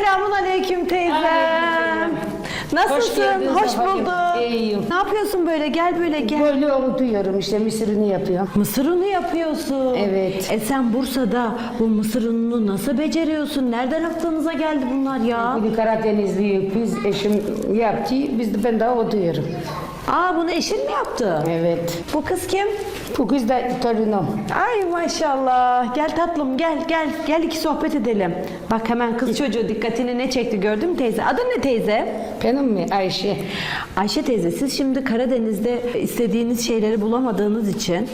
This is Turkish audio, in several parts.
Selamun aleyküm teyzem. Nasılsın? Hoş, Safa bulduk. İyiyim. Ne yapıyorsun böyle? Gel böyle gel. Böyle unutuyorum işte mısır unu yapıyorum. Mısır unu yapıyorsun. Evet. E sen Bursa'da bu mısır ununu nasıl beceriyorsun? Nereden aklınıza geldi bunlar ya? Bugün Karadenizliyiz biz eşim yaptı biz de ben daha oturuyorum. Aa bunu eşin mi yaptı? Evet. Bu kız kim? Bu kız da torunum. Ay maşallah. Gel tatlım gel gel. Gel iki sohbet edelim. Bak hemen kız çocuğu dikkatini ne çekti gördün mü teyze? Adın ne teyze? Benim mi Ayşe? Ayşe teyze siz şimdi Karadeniz'de istediğiniz şeyleri bulamadığınız için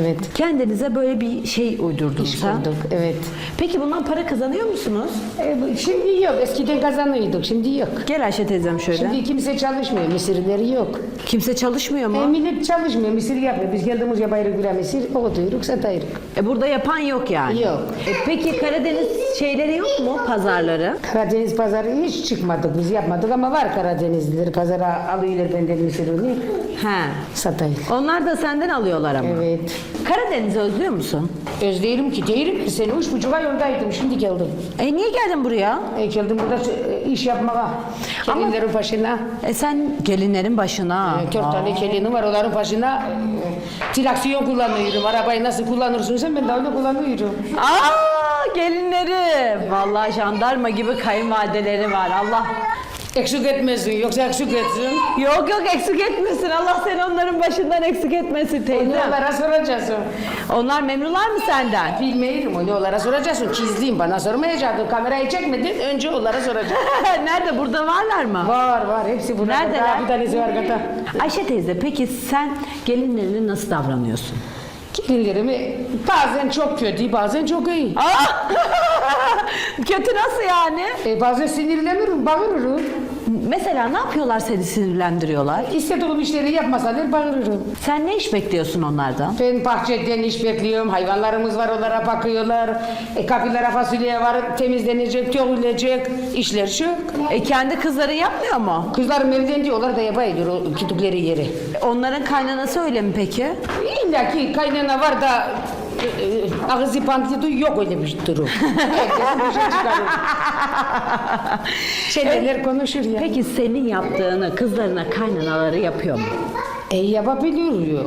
Evet. kendinize böyle bir şey uydurdunuz İş ha? bulduk evet. Peki bundan para kazanıyor musunuz? E, bu- şimdi yok eskiden kazanıyorduk şimdi yok. Gel Ayşe teyzem şöyle. Şimdi kimse çalışmıyor mısırları yok. Kimse çalışmıyor mu? E, millet çalışmıyor mısır yapmıyor. Biz geldiğimiz yaparız bir mısır oturuyoruz satıyoruz. E, burada yapan yok yani. Yok. E, peki Karadeniz şeyleri yok mu pazarları? Karadeniz pazarı hiç çıkmadık biz yapmadık ama var Karadenizliler pazara alıyorlar benden unu He. satayım. Onlar da senden alıyorlar ama. Evet. Karadeniz'i özlüyor musun? Özleyelim ki değilim ki seni üç buçuk ay yoldaydım şimdi geldim. E niye geldin buraya? E, geldim burada e, iş yapmaya. Gelinlerin başına. E sen gelinlerin başına. E, Dört tane gelinim var onların başına. E, Traksiyon kullanıyorum. Arabayı nasıl kullanırsın sen ben de öyle kullanıyorum. Aa gelinleri. Vallahi jandarma gibi kayınvalideleri var. Allah Eksik etmesin yoksa eksik etsin. Yok yok eksik etmesin. Allah seni onların başından eksik etmesin Onu teyzem. onlara soracaksın. Onlar memnunlar mı senden? Bilmiyorum onu onlara soracaksın. Çizdiğim bana sormayacaktın. Kamerayı çekmedin önce onlara soracaksın. Nerede? Burada varlar mı? var var hepsi burada. Neredeler? Bir tanesi var kata. Ayşe teyze peki sen gelinlerine nasıl davranıyorsun? Gelinlerimi bazen çok kötü bazen çok iyi. Aa! Kötü nasıl yani? E, bazen sinirlenirim, bağırırım. Mesela ne yapıyorlar seni sinirlendiriyorlar? İstediğim işleri yapmasalar bağırırım. Sen ne iş bekliyorsun onlardan? Ben bahçeden iş bekliyorum, hayvanlarımız var onlara bakıyorlar. E, kapılara fasulye var, temizlenecek, dövülecek, işler çok. E kendi kızların yapmıyor mu? Kızlarım evlendi, onlar da yapıyorlar o gittikleri yeri. Onların kaynanası öyle mi peki? İlla ki kaynana var da e, e, ağzı yok öyle bir durum. Herkes bir şey çıkarır. Şeyler konuşur ya. Peki senin yaptığını kızlarına kaynanaları yapıyor mu? E yapabiliyor.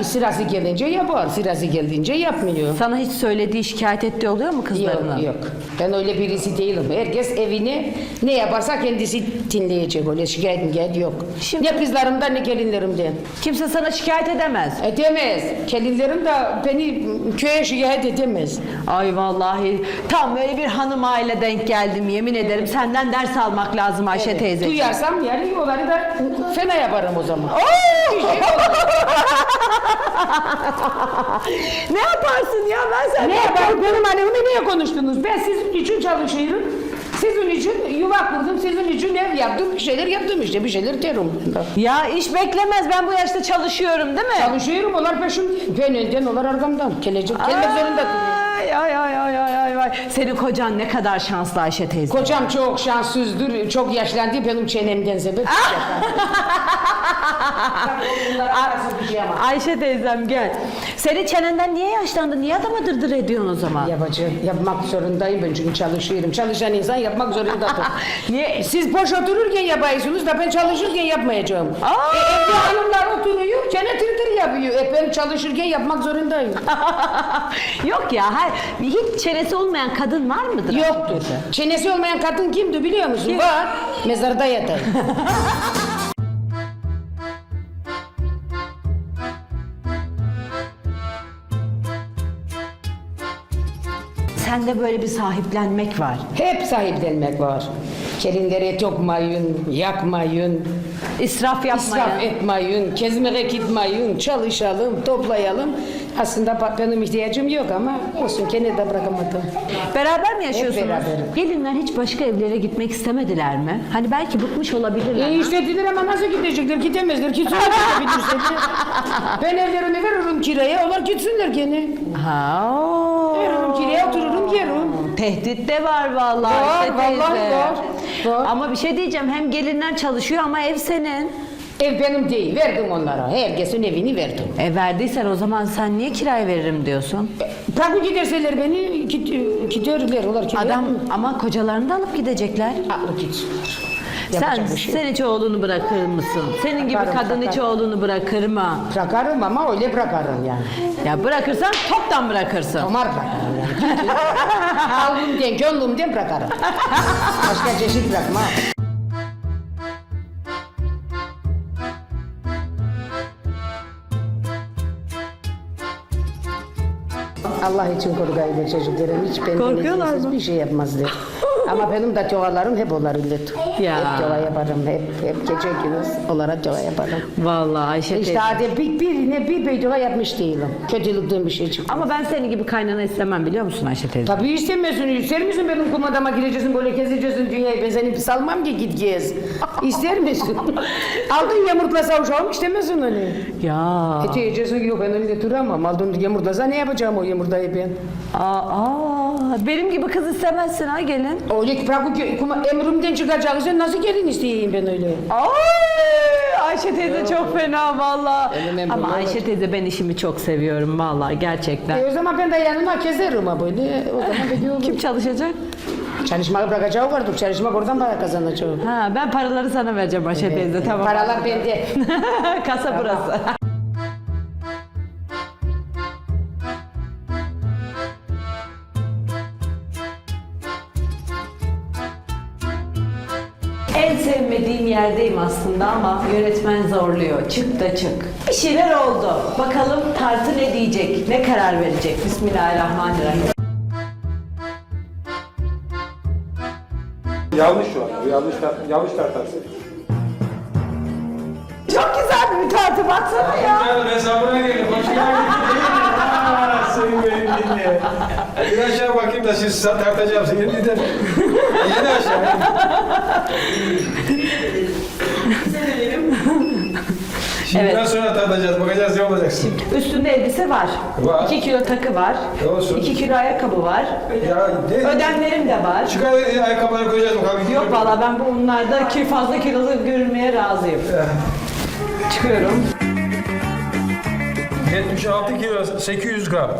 E, Sırası gelince yapar, sırası geldiğince yapmıyor. Sana hiç söylediği şikayet ettiği oluyor mu kızlarına? Yok yok. Ben öyle birisi değilim. Herkes evini ne yaparsa kendisi dinleyecek. Öyle şikayet mikayet yok. Şimdi- Ne kızlarımdan ne gelinlerimden. Kimse sana şikayet edemez. Edemez. Gelinlerim de beni köye şikayet edemez. Ay vallahi tam böyle bir hanım aile denk geldim yemin ederim. Senden ders almak lazım Ayşe teyze. Duyarsam yani onları da fena yaparım o zaman. Bir şey ne yaparsın ya ben sen ne yaparım? Benim annemle niye konuştunuz? Ben sizin için çalışıyorum. Sizin için yuva kurdum, sizin için ev yaptım, bir şeyler yaptım işte, bir şeyler derim. Ya iş beklemez ben bu yaşta çalışıyorum değil mi? Çalışıyorum, onlar peşimde. Ben önden, onlar arkamdan. Gelecek, gelmek zorunda. Ay ay ay ay ay ay ay. Senin kocan ne kadar şanslı Ayşe teyze. Kocam çok şanssızdır, çok yaşlandı, benim çenemden sebep. Yapamam. Ayşe teyzem gel. Senin çenenden niye yaşlandı? Niye adama dırdır ediyorsun o zaman? Yapacağım, yapmak zorundayım ben çünkü çalışıyorum. Çalışan insan yapmak zorundadır. Niye? Siz boş otururken yapıyorsunuz da ben çalışırken yapmayacağım. Aa! E, evde hanımlar oturuyor, çene tırtır yapıyor. E, ben çalışırken yapmak zorundayım. Yok ya her, hiç çenesi olmayan kadın var mıdır? Yoktur. Çenesi olmayan kadın kimdi biliyor musun? Var. Mezarda yatar. Sende böyle bir sahiplenmek var. Hep sahiplenmek var. Gelinlere tokmayın, yakmayın, İsraf yapmaya. israf etmeyin, gezmeye gitmeyin, çalışalım, toplayalım. Aslında benim ihtiyacım yok ama olsun gene de bırakamadım. Beraber mi yaşıyorsunuz? beraber. Gelinler hiç başka evlere gitmek istemediler mi? Hani belki bıkmış olabilirler. E istediler ama nasıl gidecekler? Gidemezler. Gitsinler gidebilirse. ben evlerimi veririm kiraya, onlar gitsinler gene. Ha. Veririm kiraya, otururum, yerim. Tehdit de var vallahi. Var, vallahi var, var. Ama bir şey diyeceğim hem gelinler çalışıyor ama ev senin. Ev benim değil. Verdim onlara. Herkesin evini verdim. E verdiysen o zaman sen niye kiraya veririm diyorsun? Bırakın giderseler beni gid- giderler. Onlar kiraya Adam ama kocalarını da alıp gidecekler. Aklı gitsinler. Sen, Yapacak bir şey yok. sen hiç oğlunu bırakır mısın? Senin gibi Bırakarım, kadın hiç oğlunu bırakır mı? Bırakarım ama öyle bırakarım yani. Ya bırakırsan toptan bırakırsın. Tomar bırakarım yani. Alnımden, gönlümden bırakarım. Başka çeşit bırakmam. Allah için korkaydı çocuklarım. Hiç benden Korkuyorlar mı? bir şey yapmazlar. Ama benim de çoğalarım hep onları iletim. Ya. Hep çoğa yaparım. Hep, hep gece gündüz olarak çoğa yaparım. Vallahi Ayşe İşte teyze. hadi bir, birine bir beydova yapmış değilim. Kötülükten bir şey çıktı. Ama ben senin gibi kaynana istemem biliyor musun Ayşe teyze? Tabii istemiyorsun. İster misin benim kumadama gireceksin böyle gezeceksin dünyayı. Ben seni salmam ki git gez. İster misin? Aldın yumurtlasa uşağım istemiyorsun onu. Ya. E diyeceksin ki yok ben öyle duramam. Aldın yumurtlasa ne yapacağım o yumurtayı ben? Aa, aa, benim gibi kız istemezsin ha gelin. Öyle bırak emrimden çıkacaksa nasıl gelin isteyeyim ben öyle? Ay Ayşe teyze çok fena valla. Ama. Ayşe teyze ben işimi çok seviyorum valla gerçekten. E o zaman ben de yanıma keserim ha böyle. O zaman ben diyorum. Kim çalışacak? Çalışmayı bırakacağı vardır. Çalışmak oradan para kazanacağım. Ha ben paraları sana vereceğim Ayşe teyze tamam. Paralar bende. Kasa burası. Yerdeyim aslında ama yönetmen zorluyor. Çık da çık. Bir şeyler oldu. Bakalım tartı ne diyecek? Ne karar verecek? Bismillahirrahmanirrahim. Yanlış şu an. Bu yanlış tar yanlış tartarsın. Çok güzel bir tartı baksana ya. Hesabına gelin. Hoş geldin. Dinle. Bir aşağı bakayım da siz tartacağım seni. Gidelim. Yeni aşağı. Şimdi Evet. biraz sonra tartacağız. Bakacağız ne olacaksın. Üstünde elbise var. Var. 2 kilo takı var. Olsun. 2 kilo ayakkabı var. Ya ne? Ödemlerim de var. Çıkar e, ayakkabıları koyacağız bakalım. Yok valla ben bunlarda ki fazla kilolu görünmeye razıyım. Çıkıyorum. 76 kilo 800 gram.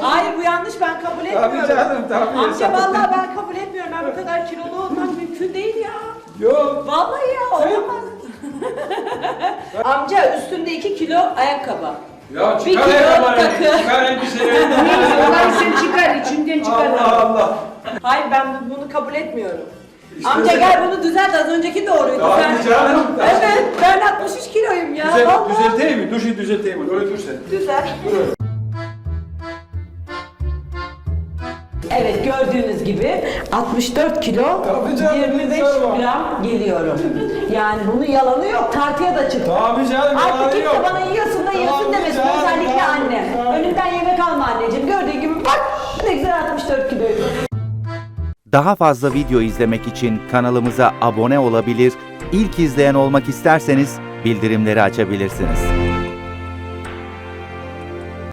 Hayır bu yanlış ben kabul etmiyorum. canım, tabii. Amca vallahi ben kabul etmiyorum. Ben bu kadar kilolu olmak mümkün değil ya. Yok. Vallahi ya olamaz. Amca üstünde 2 kilo ayakkabı. Ya Bir çıkar kilo ayakkabıları. takı. Çıkar elbiseleri. Olay sen çıkar, içinden çıkar. Allah Allah. Hayır ben bu- bunu kabul etmiyorum. Amca gel bunu düzelt az önceki doğruydu. Tabii Sen- canım. Evet ben 63 kiloyum ya. Düzelt, vallahi. düzelteyim mi? Dur şimdi düzelteyim mi? Öyle dur sen. Düzelt. Evet gördüğünüz gibi 64 kilo Tabii canım, 25 sorma. gram geliyorum. Yani bunun yalanı yok. Tartıya da çıktı. Tabii canım. Artık kimse yok. bana yiyorsun da yiyorsun Tabii demesin. canım, Özellikle tabii, annem. tabii. Önümden yemek alma anneciğim. Gördüğün gibi bak ne güzel 64 kiloyum. Daha fazla video izlemek için kanalımıza abone olabilir, ilk izleyen olmak isterseniz bildirimleri açabilirsiniz.